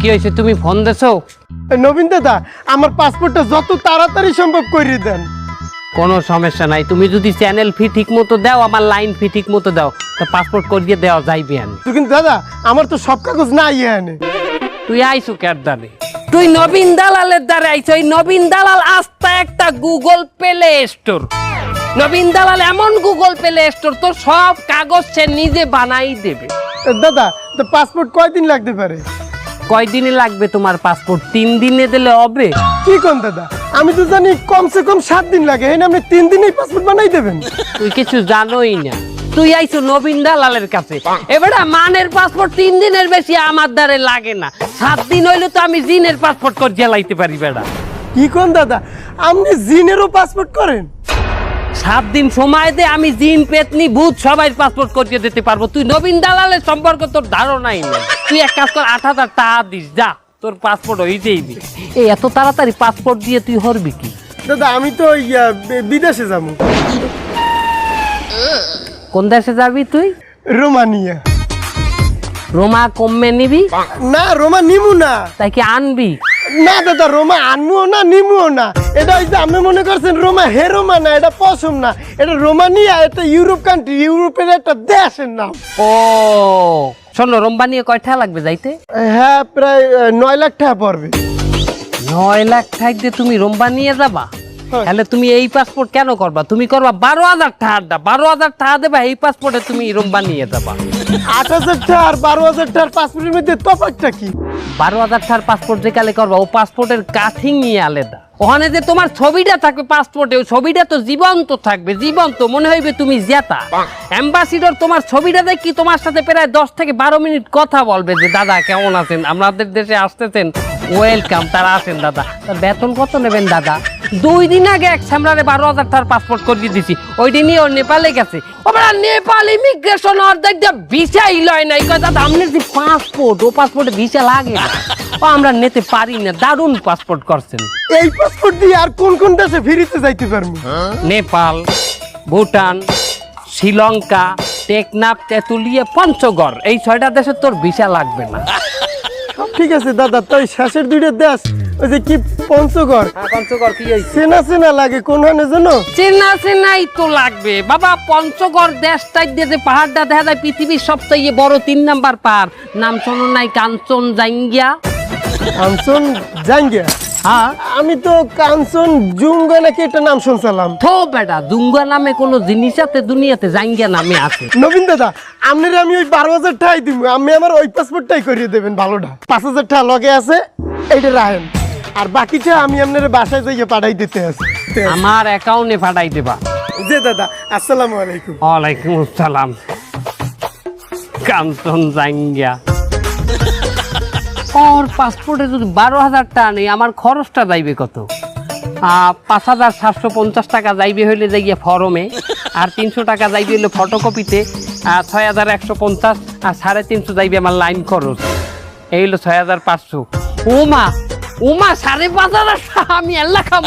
কি হয়েছে তুমি ফোন দেছো? নবীন দাদা আমার পাসপোর্টটা যত তাড়াতাড়ি সম্ভব করে দেন। কোনো সমস্যা নাই তুমি যদি চ্যানেল ফি ঠিক মতো দাও আমার লাইন ফি ঠিক মতো দাও তো পাসপোর্ট করিয়ে দেওয়া যাইবে আমি তো কিন্তু দাদা আমার তো সব কাগজ নাই এখানে তুই আইসু কার দ্বারে তুই নবীন দালালের দ্বারে আইছো এই নবীন দালাল আস্তা একটা গুগল প্লে স্টোর নবীন দালাল এমন গুগল প্লে স্টোর তোর সব কাগজ সে নিজে বানাই দেবে। দাদা তো পাসপোর্ট কয়দিন লাগতে পারে? কয়দিনে লাগবে তোমার পাসপোর্ট তিন দিনে দিলে হবে। কি কোন দাদা? আমি তো জানি কমসে কম সাত দিন লাগে। হ্যাঁ আপনি তিন দিনেই পাসপোর্ট বানাই দেবেন। তুই কিছু জানোই না। তুই আইছো নবীন দালালের কাছে। এবারে মানের পাসপোর্ট তিন দিনের বেশি আমার দ্বারে লাগে না। সাত দিন হইলে তো আমি জিনের পাসপোর্ট করে জ্বালাইতে পারি বেড়া। কি কোন দাদা? আপনি জিনেরও পাসপোর্ট করেন? সাত দিন সময় দে আমি জিন পেতনি ভূত সবাই পাসপোর্ট করিয়ে দিতে পারব। তুই নবীন দালালের সম্পর্কে তোর ধারণাই নেই। তুই এক কাজ কর আট হাজার টাকা দিস যা তোর পাসপোর্ট হইতেই দি এই এত তাড়াতাড়ি পাসপোর্ট দিয়ে তুই হরবি কি? দাদা আমি তো ইয়া, বে- বিদেশে যাব। কোন দেশে যাবি তুই? রোমানিয়া। রোমা কমে নিবি? না রোমা নিমু না। তাই কি আনবি? না দাদা রোমা আনমুও না নিমুও না। এটা ওই যে আপনি মনে করছেন রোমা হে রোমা না এটা পশম না। এটা রোমানিয়া এটা ইউরোপ কান্ট্রি ইউরোপের একটা দেশের নাম। ও শোনো রোম্বা নিয়ে কয়টা লাগবে যাইতে? হ্যাঁ প্রায় নয় লাখ টাকা পড়বে। নয় লাখ থাকতে তুমি রোম্বা নিয়ে যাবা? হ্যাঁ। তাহলে তুমি এই পাসপোর্ট কেন করবা? তুমি করবা বারো হাজার টাকা বারো হাজার টাকা দেবা এই পাসপোর্টে তুমি রোম্বা নিয়ে যাবা। আট হাজার বারো হাজার পাসপোর্টের মধ্যে তফাৎটা কি? বারো হাজার পাসপোর্ট যে করবা, ও পাসপোর্টের কাঠিং নিয়ে আলাদা। ওখানে যে তোমার ছবিটা থাকবে পাসপোর্টে ওই ছবিটা তো জীবন্ত থাকবে জীবন্ত। মনে হইবে তুমি জেতা অ্যাম্বাসিডর তোমার ছবিটা দেখি তোমার সাথে প্রায় দশ থেকে বারো মিনিট কথা বলবে যে দাদা কেমন আছেন? আপনাদের দেশে আসতেছেন। ওয়েলকাম তারা আছেন দাদা। তার বেতন কত নেবেন দাদা? দুই দিন আগে এক সামরারে বারো হাজার টাকার পাসপোর্ট করিয়ে দিছি। ওই দিনই ও নেপালে গেছে। ওরা নেপাল ইমিগ্রেশন অর্ধেক ভিসাই লয় নাই। কয় দাদা আপনি যে পাসপোর্ট ও পাসপোর্টে ভিসা লাগে না। ও আমরা নিতে পারি না। দারুণ পাসপোর্ট করছেন। এই পাসপোর্ট দিয়ে আর কোন কোন দেশে ফিরিতে যাইতে পারব? নেপাল ভুটান শ্রীলঙ্কা টেকনাফ তেঁতুলিয়া পঞ্চগড়। এই ছয়টা দেশে তোর ভিসা লাগবে না। ঠিক আছে দাদা তো শেষের দুইটা দেশ ওই যে কি পঞ্চগড়? পঞ্চগড় কি চেনা চেনা লাগে কোন হানে জানো? চেনা চেনাই তো লাগবে। বাবা পঞ্চগড় দেশটাই দিয়ে যে পাহাড়টা দেখা যায় পৃথিবীর সবচেয়ে বড় তিন নাম্বার পাহাড়। নাম শোনো নাই কাঞ্চন জাঙ্গিয়া কাঞ্চন জাঙ্গিয়া হ্যাঁ? আমি তো কাঞ্চন জুঙ্গা নাকি একটা নাম শুনছিলাম। থো বেটা দুঙ্গা নামে কোনো জিনিস আছে? দুনিয়াতে জাঙ্গিয়া নামে আছে। নবীন দাদা আপনার আমি ওই বারো হাজার টাকাই দিব। আমি আমার ওই পাসপোর্টটাই করিয়ে দেবেন ভালোটা। পাঁচ হাজার টাকা লগে আছে এইটা রাখেন। আর বাকিটা আমি আপনার বাসায় যাইয়ে পাঠাই দিতে আছে। আমার অ্যাকাউন্টে পাঠাই দেবা। জি দাদা আসসালামু আলাইকুম। ওয়ালাইকুম আসসালাম। কাঞ্চন জাঙ্গিয়া ওর পাসপোর্টে যদি বারো হাজার টাকা নেই, আমার খরচটা যাইবে কত? পাঁচ হাজার সাতশো পঞ্চাশ টাকা যাইবে হইলে যাইয়া ফরমে আর তিনশো টাকা যাইবে হইলে ফটোকপিতে আর ছয় হাজার একশো পঞ্চাশ, আর সাড়ে তিনশো যাইবে আমার লাইন খরচ। এই হলো ছয় হাজার পাঁচশো। ওমা ওমা সাড়ে পাঁচ হাজার আমি আল্লাহ খাব।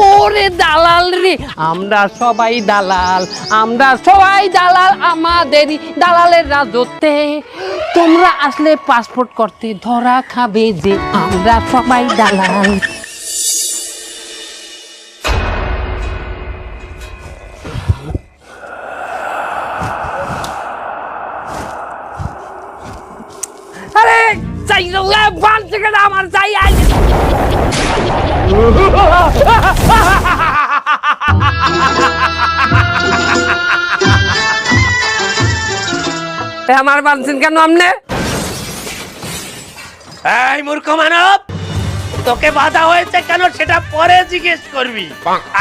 ওরে দালাল রে, আমরা সবাই দালাল, আমরা সবাই দালাল আমাদেরই দালালের রাজত্বে। তোমরা আসলে পাসপোর্ট করতে ধরা খাবে যে আমরা সবাই দালাল। চাই থেকে আমার চাই আমার বানছেন কেন আমনে? এই মূর্খ মানব তোকে বাধা হয়েছে কেন সেটা পরে জিজ্ঞেস করবি।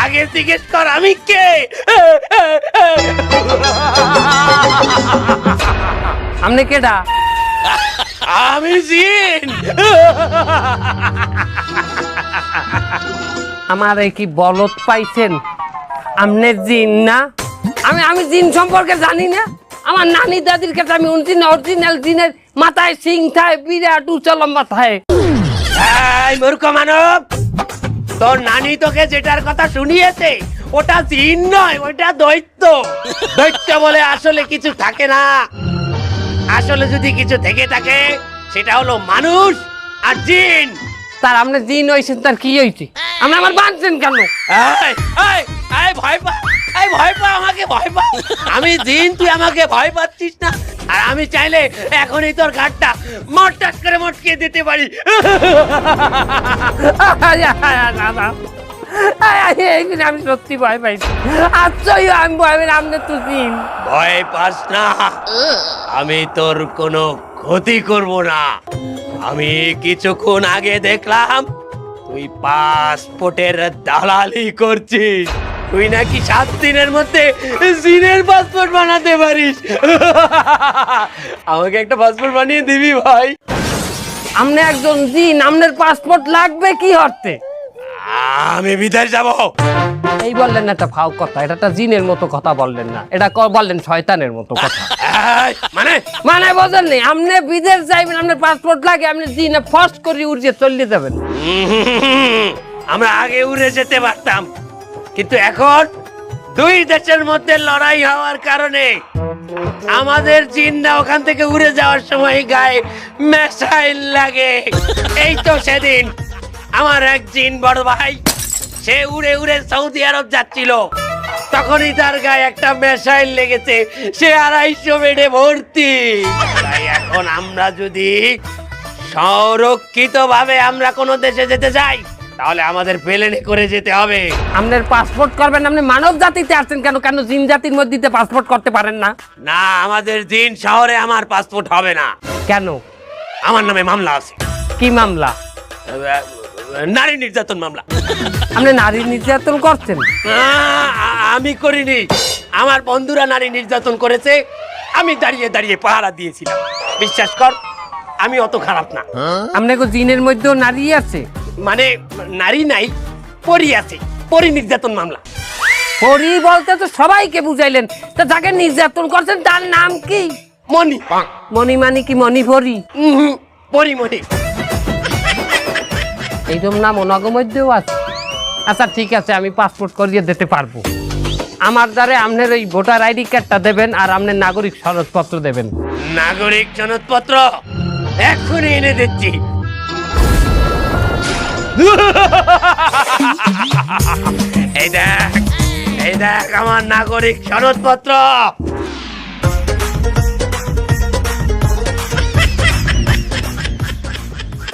আগে জিজ্ঞেস কর আমি কে? আপনি কেডা? আমি জিন। আমার কি বলত পাইছেন? আমনে জিন না? আমি আমি জিন সম্পর্কে জানি না। আমার নানি দাদির কাছে আমি শুনছি অরিজিনাল জিনের মাথায় সিং থায় বিরাট উঁচা লম্বা থায়। এই মূর্খ মানব তোর নানি তোকে যেটার কথা শুনিয়েছে ওটা জিন নয় ওটা দৈত্য। দৈত্য বলে আসলে কিছু থাকে না। আসলে যদি কিছু থেকে থাকে সেটা হলো মানুষ আর জিন। তার আপনি জিন হয়েছেন তার কি হয়েছে আপনি আমার বাঁধছেন কেন? ভয় পা ভয় পা আমাকে ভয় পা। আমি জিন তুই আমাকে ভয় পাচ্ছিস না? আর আমি চাইলে এখনই তোর ঘাটটা মটটাস করে মটকে দিতে পারি। আমি সত্যি ভয় পাইছি। আচ্ছই আমি ভয় পাই আপনি তো ভয় পাস না। আমি তোর কোনো ক্ষতি করব না। আমি কিছুক্ষণ আগে দেখলাম তুই পাসপোর্টের দালালি করছিস। তুই নাকি সাত দিনের মধ্যে জিনের পাসপোর্ট বানাতে পারিস। আমাকে একটা পাসপোর্ট বানিয়ে দিবি ভাই। আপনি একজন জিন আপনার পাসপোর্ট লাগবে কি হরতে? আমি বিদেশ যাব। এই বললেন না একটা ফাও কথা এটা একটা জিনের মতো কথা বললেন না। এটা ক- বললেন শয়তানের মতো কথা। মানে? মানে বোঝেন নি আপনি বিদেশ যাইবেন আপনার পাসপোর্ট লাগে আপনি জিনে ফার্স্ট করে উড়িয়ে চলে যাবেন। উম, আমরা আগে উড়ে যেতে পারতাম। কিন্তু এখন দুই দেশের মধ্যে লড়াই হওয়ার কারণে আমাদের জিনরা ওখান থেকে উড়ে যাওয়ার সময় গায়ে মেসাইল লাগে। এই তো সেদিন আমার এক জিন বড় ভাই সে উড়ে উড়ে সৌদি আরব যাচ্ছিল। তখনই তার গায়ে একটা মেসাইল লেগেছে সে আড়াইশো বেডে ভর্তি। তাই এখন আমরা যদি সংরক্ষিত ভাবে আমরা কোনো দেশে যেতে চাই তাহলে আমাদের প্লেনে করে যেতে হবে। আপনার পাসপোর্ট করবেন আপনি মানব জাতিতে আসছেন কেন? কেন জিন জাতির মধ্যে পাসপোর্ট করতে পারেন না? না আমাদের জিন শহরে আমার পাসপোর্ট হবে না। কেন? আমার নামে মামলা আছে। কি মামলা? নারী নির্যাতন মামলা। আপনি নারী নির্যাতন করছেন? আমি করিনি। আমার বন্ধুরা নারী নির্যাতন করেছে। আমি দাঁড়িয়ে দাঁড়িয়ে পাহারা দিয়েছিলাম। বিশ্বাস কর আমি অত খারাপ না। আপনাকে জিনের মধ্যেও নারী আছে? মানে নারী নাই পরি আছে। পরি নির্যাতন মামলা। পরি বলতে তো সবাইকে বুঝাইলেন। তা যাকে নির্যাতন করছেন তার নাম কি? মনি মণিমানি কি মণি ভরি পরি মনি এইরকম নাম ওনাগো মধ্যেও আছে। আচ্ছা ঠিক আছে, আমি পাসপোর্ট করিয়ে দিতে পারব। আমার দ্বারে আপনার ওই ভোটার আইডি কার্ডটা দেবেন আর আপনার নাগরিক সনদপত্র দেবেন। নাগরিক সনদপত্র? এক্ষুনি এনে দিচ্ছি। এই দেখ এই দেখ আমার নাগরিক সনদপত্র।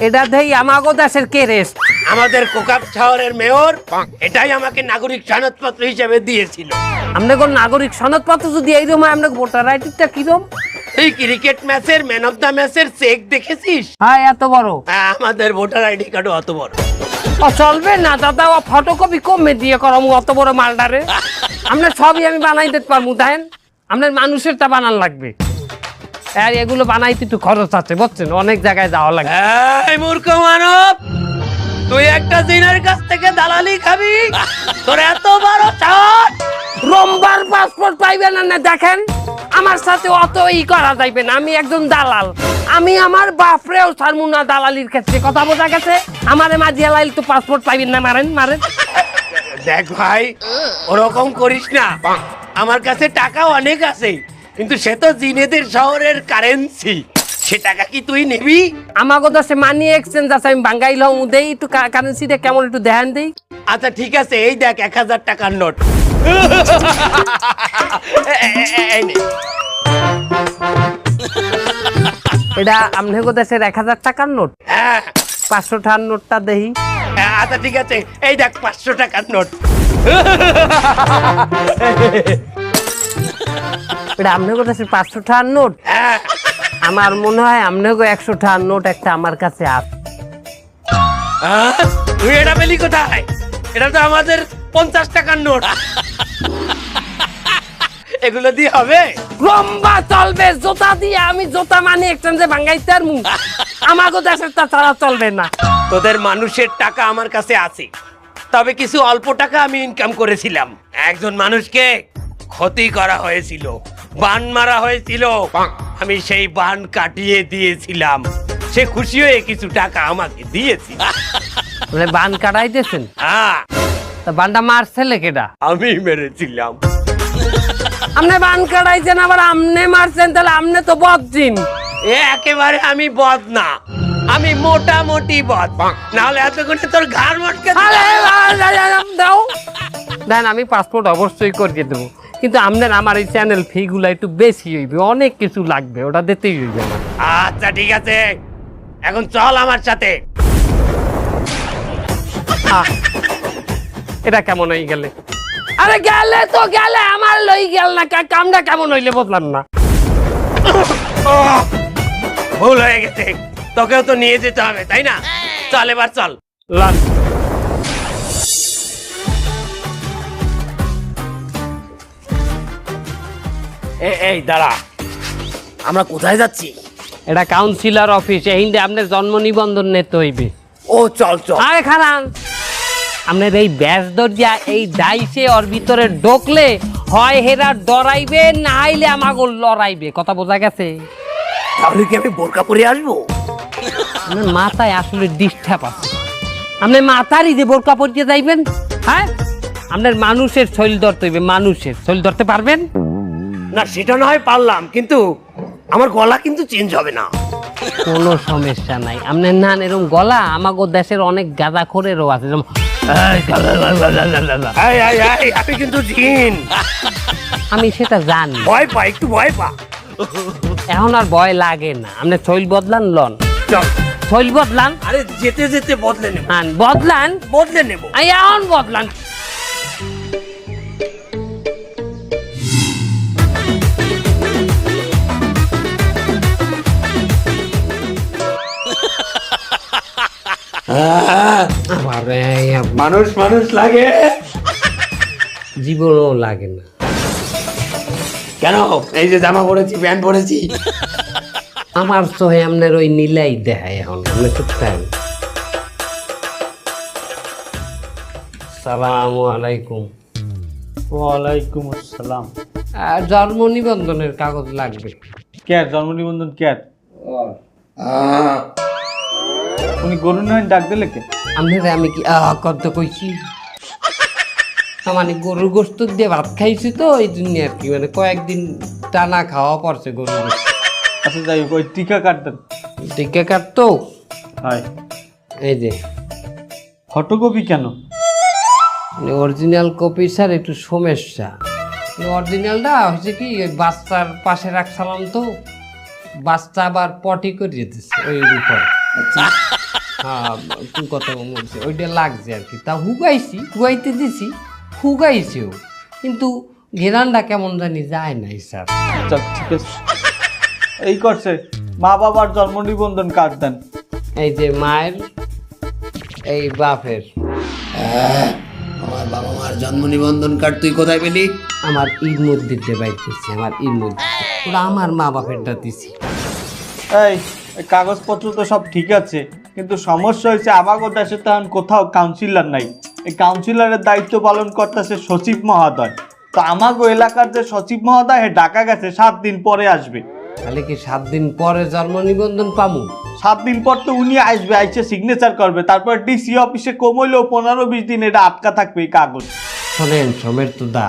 এটা দেই আমাগো দেশের কে রেস্ট আমাদের কোকাপ শহরের মেয়র এটাই আমাকে নাগরিক সনদপত্র হিসেবে দিয়েছিল। আপনি কোন নাগরিক সনদপত্র যদি এইরকম আপনাকে ভোটার আইডিটা কিরম? এই ক্রিকেট ম্যাচের ম্যান অফ দ্য ম্যাচের চেক দেখেছিস? হ্যাঁ এত বড়। হ্যাঁ, আমাদের ভোটার আইডি কার্ডও অত বড়। ও চলবে না দাদা ও ফটোকপি কমে দিয়ে করামু অত বড় মালটারে আপনার সবই আমি বানাই দিতে পারব তাই আপনার মানুষেরটা বানান লাগবে। আর এগুলো বানাইতে একটু খরচ আছে বুঝছেন? অনেক জায়গায় যাওয়া লাগে। এই মূর্খ মানব তুই একটা দিনের কাছ থেকে দালালি খাবি? তোর এত বড় সাহস রোমবার পাসপোর্ট পাইবেন না না দেখেন আমার সাথে অত ই করা যাইবে না আমি একজন দালাল। আমি আমার বাপরেও ছাড়মু না দালালির ক্ষেত্রে কথা বোঝা গেছে? আমারে মাঝি লাইল তো পাসপোর্ট পাইবেন না মারেন মারেন। দেখ ভাই ওরকম করিস না। আমার কাছে টাকা অনেক আছে কিন্তু সে তো জিনেদের শহরের কারেন্সি সে টাকা কি তুই নিবি? আমাকে তো সে মানি এক্সচেঞ্জ আছে আমি বাঙ্গাইলাম দেই একটু কারেন্সিটা কেমন একটু ধ্যান দেই। আচ্ছা ঠিক আছে এই দেখ এক হাজার টাকার নোট এ- এ- এ- এই নে। এটা আমনেগো এক হাজার টাকার নোট হ্যাঁ। পাঁচশো টাকার নোটটা দেই। হ্যাঁ, আচ্ছা ঠিক আছে এই দেখ পাঁচশো টাকার নোট এটা আমনেগো দেশের পাঁচশো টাকার নোট আমার মনে হয় আমনেগো একশো টাকার নোট একটা আমার কাছে আছে তুই এটা পেলি কোথায়? এটা তো আমাদের পঞ্চাশ টাকার নোট। এগুলো দিয়ে হবে? লম্বা চলবে জোতা দিয়ে আমি জোতা মানি এক্সচেঞ্জে ভাঙ্গাইতে আর মুখ আমাগো দেশের তা ছাড়া চলবে না। তোদের মানুষের টাকা আমার কাছে আছে। তবে কিছু অল্প টাকা আমি ইনকাম করেছিলাম। একজন মানুষকে ক্ষতি করা হয়েছিল বান মারা হয়েছিল। আমি সেই বান কাটিয়ে দিয়েছিলাম। সে খুশি হয়ে কিছু টাকা আমাকে দিয়েছিল। মানে বান কাটাইতেছেন? হ্যাঁ। তা বানটা মারছে কেডা? আমি মেরেছিলাম। আপনি বান কাটাইছেন আবার আমনে মারছেন তাহলে আমনে তো বদজিন। এ একেবারে আমি বদ না। আমি মোটামুটি বদ। নাহলে এতক্ষণে তোর ঘাড় মটকে দাও। দেন আমি পাসপোর্ট অবশ্যই করিয়ে দেবো। কিন্তু আপনার আমার এই চ্যানেল ফিগুলো একটু বেশি হইবে অনেক কিছু লাগবে ওটা দিতেই হইবে আচ্ছা ঠিক আছে। এখন চল আমার সাথে। এটা কেমন হয়ে গেলে? আরে গেলে তো গেলে আমার লই গেল না কা- কামটা কেমন হইলে বললাম না। ভুল হয়ে গেছে। তোকেও তো নিয়ে যেতে হবে তাই না? চল এবার চল। লান। এই দাঁড়া। আমরা কোথায় যাচ্ছি? এটা কাউন্সিলর অফিস এই আপনার জন্ম নিবন্ধন নিতে হইবে। ও চল চল। আরে খারান আপনার এই ব্যাস দরজা এই ডাইসে ওর ভিতরে ঢোকলে হয় হেরা ডরাইবে না হইলে আমাকে লড়াইবে। কথা বোঝা গেছে? তাহলে কি আমি বোরকা পরে আসব? আপনার মাথায় আসলে ডিস্টার্ব আছে। আপনি মাথারই যে বোরকা পরিয়ে যাইবেন হ্যাঁ? আপনার মানুষের শৈল ধরতে হইবে মানুষের। শৈল ধরতে পারবেন? না সেটা না হয় পারলাম। কিন্তু আমার গলা কিন্তু চেঞ্জ হবে না। কোনো সমস্যা নাই। আপনার নান এরকম গলা আমাগো দেশের অনেক গাঁদা খোরেরও আছে যেমন। এই, এই, এই, আমি কিন্তু জিন। আমি সেটা জানি। ভয় পা একটু ভয় পা। এখন আর ভয় লাগে না। আপনি শৈল বদলান লন। চল। শৈল বদলান? আরে যেতে যেতে বদলে নেব। আন বদলান? বদলে নেব। আই এখন বদলান। মানুষ মানুষ লাগে। জীবনও লাগে না। কেন? এই যে জামা পরেছি প্যান্ট পরেছি। আমার চোহে আপনার ওই নীলাই দেখায় এখন আপনি চুপ থাকেন। সালাম আলাইকুম। ওয়ালাইকুম আসসালাম। আর জন্ম নিবন্ধনের কাগজ লাগবে। ক্যাট জন্ম নিবন্ধন ক্যাট উনি গরু নয় ডাক দিলে কে? আপনারে আমি কি কত কইছি? মানে গরুর গোস্ত দিয়ে ভাত খাইছি তো এই জন্য আর কি মানে কয়েকদিন টানা খাওয়া পড়ছে গরুর গোস্ত। আচ্ছা যাই হোক ওই টিকা কাটতেন টিকা কাটতো হয়। এই যে। ফটোকপি কেন? অরিজিনাল কপি স্যার একটু সমস্যা। অরিজিনালটা হচ্ছে কি ওই বাচ্চার পাশে রাখছিলাম তো বাচ্চা আবার পটি করে যেতেছে ওই উপর কথা বলছে ওইটা লাগছে আর কি। তা হুগাইছি হুগাইতে দিছি হুগাইছেও। কিন্তু ঘেরানটা কেমন জানি যায় নাই স্যার। আচ্ছা ঠিক আছে। এই করছে মা বাবার জন্ম নিবন্ধন কার্ড দেন। এই যে মায়ের এই বাপের। আমার বাবা মার জন্ম নিবন্ধন কার্ড তুই কোথায় পেলি? আমার ঈদ মসজিদে বাইতেছি আমার ঈদ মসজিদ। ওরা আমার মা বাপেরটা দিছি। এই এই কাগজপত্র তো সব ঠিক আছে। কিন্তু সমস্যা হয়েছে আমাগো দেশে তো এখন কোথাও কাউন্সিলর নাই। এই কাউন্সিলরের দায়িত্ব পালন করতেছে সচিব মহোদয়। তো আমাগো এলাকার যে সচিব মহোদয় হে ঢাকা গেছে সাত দিন পরে আসবে। তাহলে কি সাত দিন পরে জন্ম নিবন্ধন পামু? সাত দিন পর তো উনি আসবে আইসে সিগনেচার করবে। তারপর ডিসি অফিসে কমইলেও পনেরো বিশ দিন এটা আটকা থাকবে এই কাগজ। শোনেন সমের তো দা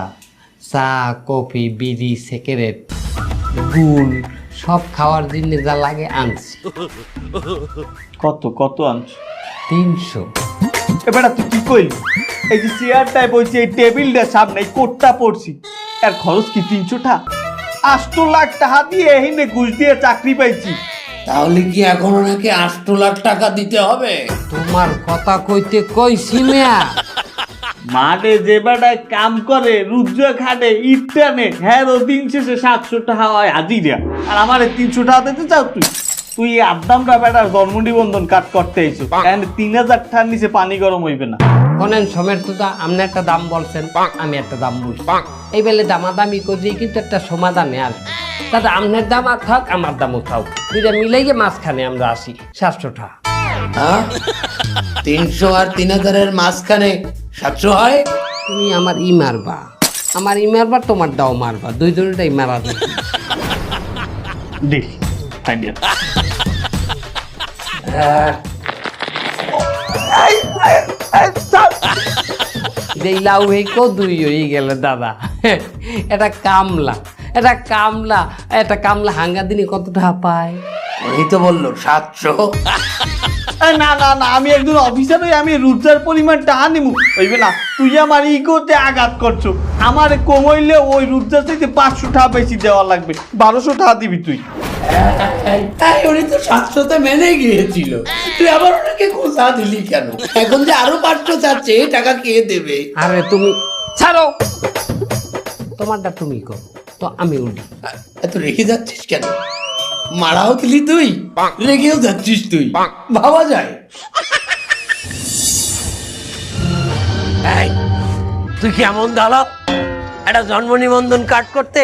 চা কফি বিড়ি সিগারেট গুল সব খাওয়ার জন্য যা লাগে আনছি। কত কত আনছ? তিনশো। এবার তুই কি কইলি? এই যে চেয়ারটায় বলছি এই টেবিলটার সামনে এই কোটটা পড়ছি এর খরচ কি তিনশো টা আষ্ট লাখ টাকা দিয়ে এহিনে ঘুষ দিয়ে চাকরি পাইছি। তাহলে কি এখন ওনাকে আষ্ট লাখ টাকা দিতে হবে? তোমার কথা কইতে কইছি মিয়া। মাঠে যে বেটায় কাম করে রুদ্র খাটে ইট টানে হ্যাঁ দিন শেষে সাতশো টাকা হয় হাজিরা আর আমার তিনশো টাকা দিতে চাও তুই? তুই এই আদ্দামটা বেটার জন্ম নিবন্ধন কাট করতে আইছো এন্ড তিন হাজার টাকার নিচে পানি গরম হইবে না? শোনেন সমের তো আপনি একটা দাম বলছেন আমি একটা দাম বলছি। এই বেলে দামাদামি করি কিন্তু একটা সমাধানে আসবে তাতে আপনার দাম আর থাক আমার দামও থাক। দুইটা মিলাইয়ে মাঝখানে আমরা আসি সাতশো টাকা। হ্যাঁ? তিনশো আর তিন হাজারের মাঝখানে সাতশো হয়? তুমি আমার ই মারবা। আমার ই মারবা তোমার দাও মারবা। দুই জনটাই মারা দিস যেই লাউ হইকো দুই হয়ে গেল দাদা। এটা কামলা। এটা কামলা। এটা কামলা হাঙ্গা দিনে কত টাকা পায়? এই তো বলল সাতশো। না না না আমি একজন অফিসার হয়ে আমি রুজার পরিমাণ নিমু। হইবে না তুই আমার ইগোতে আঘাত করছ। আমার কমাইলে ওই রুজার থেকে পাঁচশো টাকা বেশি দেওয়া লাগবে বারোশো টাকা দিবি তুই। তাই উনি তো সাতশোতে মেনে গিয়েছিল। তুই আবার ওনাকে দিলি কেন? এখন যে আরও পাঁচশো চাচ্ছে এই টাকা কে দেবে? আরে তুমি ছাড়ো! তোমারটা তুমি করো তো আমি উঠি এত রেখে যাচ্ছিস কেন? মারাও দিলি তুই? রেখেও যাচ্ছিস তুই। ভাবা যায়। তুই কেমন দালাল? একটা জন্ম নিবন্ধন কাট করতে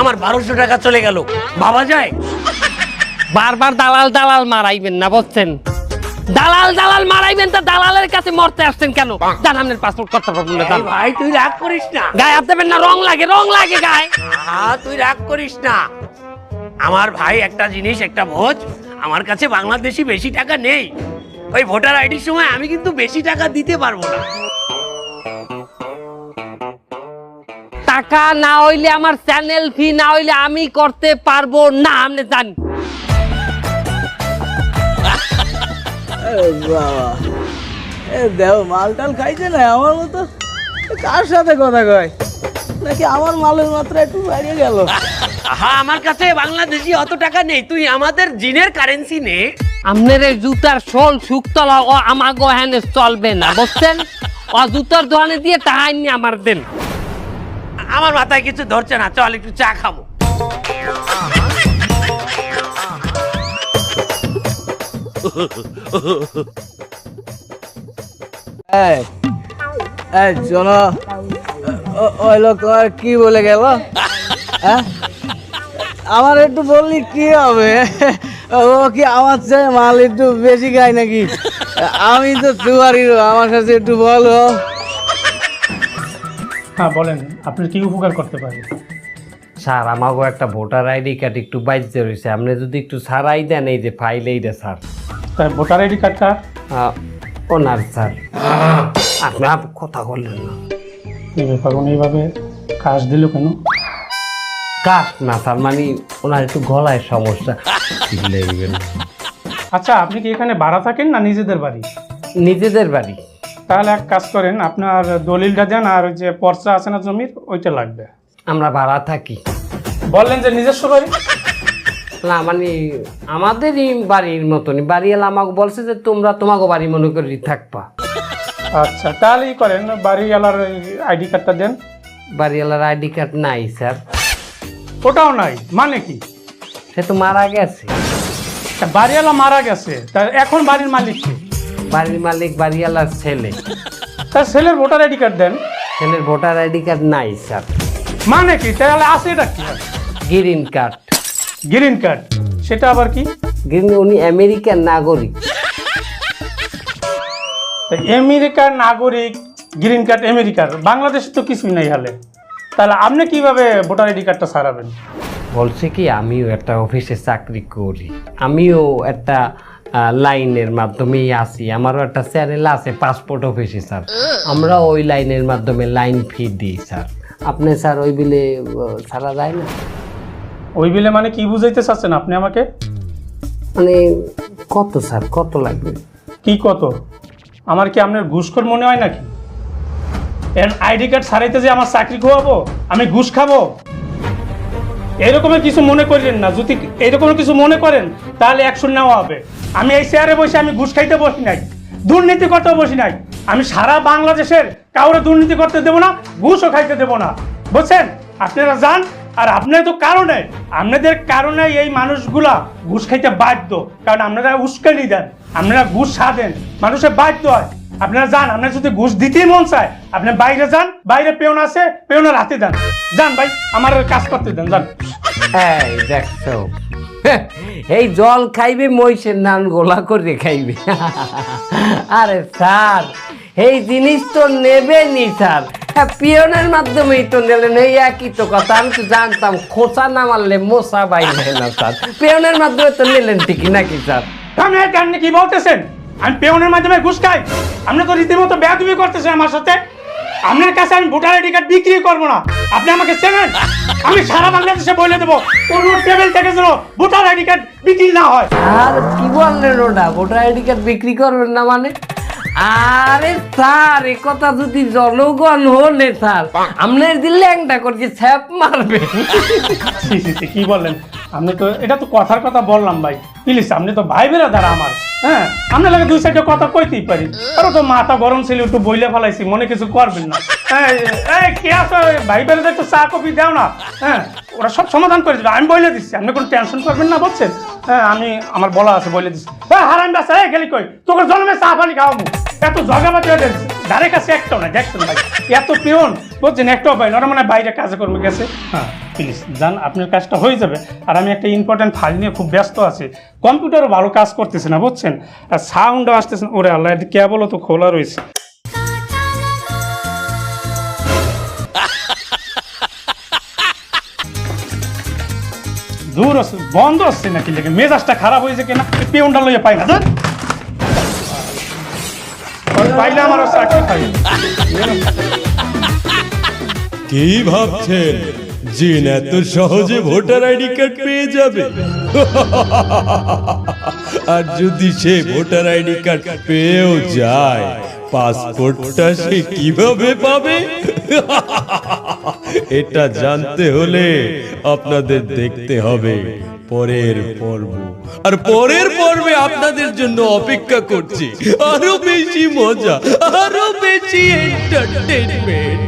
আমার বারোশো টাকা চলে গেল। ভাবা যায়? বারবার দালাল দালাল মারাইবেন না বুঝছেন? দালাল দালাল মারাইবেন তা দালালের কাছে মরতে আসছেন কেন? জান আপনার পাসপোর্ট করতে পারবেন না ভাই তুই রাগ করিস না। গায়ে হাত দেবেন না রং লাগে রং লাগে গায়ে। তুই রাগ করিস না। আমার ভাই একটা জিনিস একটা ভোজ। আমার কাছে বাংলাদেশি বেশি টাকা নেই। ওই ভোটার আইডির সময় আমি কিন্তু বেশি টাকা দিতে পারব না। টাকা না হইলে আমার চ্যানেল ফি না হইলে আমি করতে পারব না আপনি জানি বাবা। এ দেও মাল টাল খাইছে না আমার মতো? কার সাথে কথা কয়? নাকি আমার মালের মাত্রা একটু বাড়িয়ে গেল? হ্যাঁ আমার কাছে বাংলাদেশি অত টাকা নেই তুই আমাদের জিনের কারেন্সি নে। আপনার এই জুতার শোল শুকতলা ও আমাগো হ্যানে চলবে না বুঝছেন? ও জুতার দোকানে দিয়ে টাহাই নিয়ে আমার দেন। আমার মাথায় কিছু ধরছে না চল একটু চা খাব। এই এই শোনো ওই লোক কি বলে গেল? হ্যাঁ? আমার একটু বললি কি হবে? ও কি আমার চেয়ে মাল একটু বেশি খায় নাকি? আমি তো সুপারি আমার কাছে একটু বলো। হ্যাঁ বলেন আপনি কি উপকার করতে পারেন? স্যার আমাগো একটা ভোটার আইডি কার্ড একটু বাইজতে রয়েছে আপনি যদি একটু সারাই দেন এই যে ফাইল এইটা স্যার। তাই ভোটার আইডি কার্ডটা? ওনার স্যার। আপনি আপ- কথা বললেন না। কি ব্যাপার উনি এইভাবে কাজ দিল কেন? কাজ না স্যার মানে ওনার একটু গলায় সমস্যা। আচ্ছা আপনি কি এখানে ভাড়া থাকেন না নিজেদের বাড়ি? নিজেদের বাড়ি। তাহলে এক কাজ করেন আপনার দলিলটা দেন আর ওই যে পর্চা আছে না জমির ওইটা লাগবে। আমরা ভাড়া থাকি। বললেন যে নিজস্ব বাড়ি? না মানে আমাদেরই বাড়ির মতনই। বাড়িওয়ালা আমাকে বলছে যে তোমরা তোমাকে বাড়ি মনে করি থাকবা। আচ্ছা তাহলেই করেন বাড়িওয়ালার আইডি কার্ডটা দেন। বাড়িওয়ালার আইডি কার্ড নাই স্যার। ওটাও নাই। মানে কি? সে তো মারা গেছে। তা বাড়িওয়ালা মারা গেছে। তা এখন বাড়ির মালিক কে? বাড়ির মালিক বাড়িওয়ালার ছেলে। তার ছেলের ভোটার আইডি কার্ড দেন। ছেলের ভোটার আইডি কার্ড নাই স্যার। মানে কি? তাহলে আছে এটা কি? Green card. Green card. সেটা আবার কি? গ্রিন উনি আমেরিকান নাগরিক। তা আমেরিকার নাগরিক গ্রিন কার্ড আমেরিকার। বাংলাদেশে তো কিছুই নাই হালে। তাহলে আপনি কীভাবে ভোটার আইডি কার্ডটা সারাবেন? বলছে কি আমিও একটা অফিসে চাকরি করি। আমিও একটা লাইনের মাধ্যমেই আছি। আমারও একটা চ্যানেল আছে পাসপোর্ট অফিসে স্যার। আমরা ওই লাইনের মাধ্যমে লাইন ফি দিই স্যার। আপনি স্যার ওই বিলে ছাড়া যায় না? ওই বিলে মানে কি বুঝাইতে চাচ্ছেন আপনি আমাকে? মানে কত স্যার? কত লাগবে? কি কত? আমার কি আপনার ঘুষখোর মনে হয় নাকি? এর আইডি কার্ড সারাইতে যে আমার চাকরি খোয়াবো, আমি ঘুষ খাব? এরকমের কিছু মনে করেন না। যদি এরকমের কিছু মনে করেন, তাহলে অ্যাকশন নেওয়া হবে। আমি এই চেয়ারে বসে আমি ঘুষ খাইতে বসি নাই, দুর্নীতি করতে বসি নাই। আমি সারা বাংলাদেশের কাউরে দুর্নীতি করতে দেবো না, ঘুষও খাইতে দেবো না। বুঝছেন? আপনারা যান, আর আপনার তো কারণে, আপনাদের কারণে এই মানুষগুলা ঘুষ খাইতে বাধ্য। কারণ আপনারা উস্কানি দেন, আপনারা ঘুষ সাধেন মানুষের বাধ্য হয়। আপনারা যান আপনার যদি ঘুষ দিতেই মন চায় আপনি বাইরে যান বাইরে পেওন আছে পেওনের হাতে দেন যান। ভাই আমার কাজ করতে দেন যান। এই দেখছ। এই জল খাইবে মহিষের নান গোলা করে খাইবে। আরে স্যার এই জিনিস তো নেবেনি স্যার। হ্যাঁ পিয়নের মাধ্যমেই তো নিলেন এই একই তো কথা। আমি তো জানতাম খোঁচা না মারলে মশা বাইরে না স্যার। পিয়নের মাধ্যমে তো নিলেন ঠিকই নাকি স্যার? আপনি কি বলতেছেন? আমি পেওনের মাধ্যমে ঘুষ খাই। আপনি তো রীতিমতো বেয়াদবি করতেছেন আমার সাথে। আপনার কাছে আমি ভোটার আইডি কার্ড বিক্রি করব না। আপনি আমাকে চেনেন? আমি সারা বাংলাদেশে বলে দেবো কোন টেবিল থেকে যেন ভোটার আইডি কার্ড বিক্রি না হয়। আর কি বললেন ওটা? ভোটার আইডি কার্ড বিক্রি করবেন না মানে? আরে স্যার এ কথা যদি জনগণ হলে স্যার আপনার দিলে একটা করছে ছ্যাপ মারবে কি বললেন? আপনি তো এটা তো কথার কথা বললাম ভাই। প্লিজ, আপনি তো ভাই বেরা দ্বারা আমার। হ্যাঁ? আপনার লাগে দুই সাইডে কথা কইতেই পারি। আরও তো মাথা গরম ছিল, একটু বইলে ফেলাইছি, মনে কিছু করবেন না। ভাই একটু চা কফি দাও না। হ্যাঁ? ওরা সব সমাধান করে দেবে। আমি বলে দিচ্ছি। আপনি কোনো টেনশন করবেন না বলছেন হ্যাঁ আমি আমার বলা আছে বলে দিচ্ছি। হ্যাঁ হারাম বাসা এই গেলি কই? তোকে জন্মে চা পানি খাওয়াবো। এত জগাবাতি হয়ে ধারে কাছে একটাও না দেখছেন ভাই। এত পিওন বলছেন একটাও পাই না ওরা মানে বাইরে কাজে কর্মে গেছে। হ্যাঁ। প্লিজ যান আপনার কাজটা হয়ে যাবে। আর আমি একটা ইম্পর্টেন্ট ফাইল নিয়ে খুব ব্যস্ত আছি। কম্পিউটারও ভালো কাজ করতেছে না বুঝছেন? আর সাউন্ডও আসতেছে না। ওরে আল্লাহ কেবলও তো খোলা রয়েছে। দূর আছে বন্ধ আসছে নাকি লেগে? মেজাজটা খারাপ হয়েছে কিনা? পিওনটা লইয়া পাই না পাইলে আমার কি ভাবছেন? জিন এত সহজে ভোটার আইডি কার্ড পেয়ে যাবে। আর যদি সে ভোটার আইডি কার্ড পেয়েও যায়, পাসপোর্টটা সে কীভাবে পাবে? এটা জানতে হলে আপনাদের দেখতে হবে। পরের পর্ব। আর পরের পর্বে আপনাদের জন্য অপেক্ষা করছি। আরও বেশি মজা, আরও বেশি এন্টারটেনমেন্ট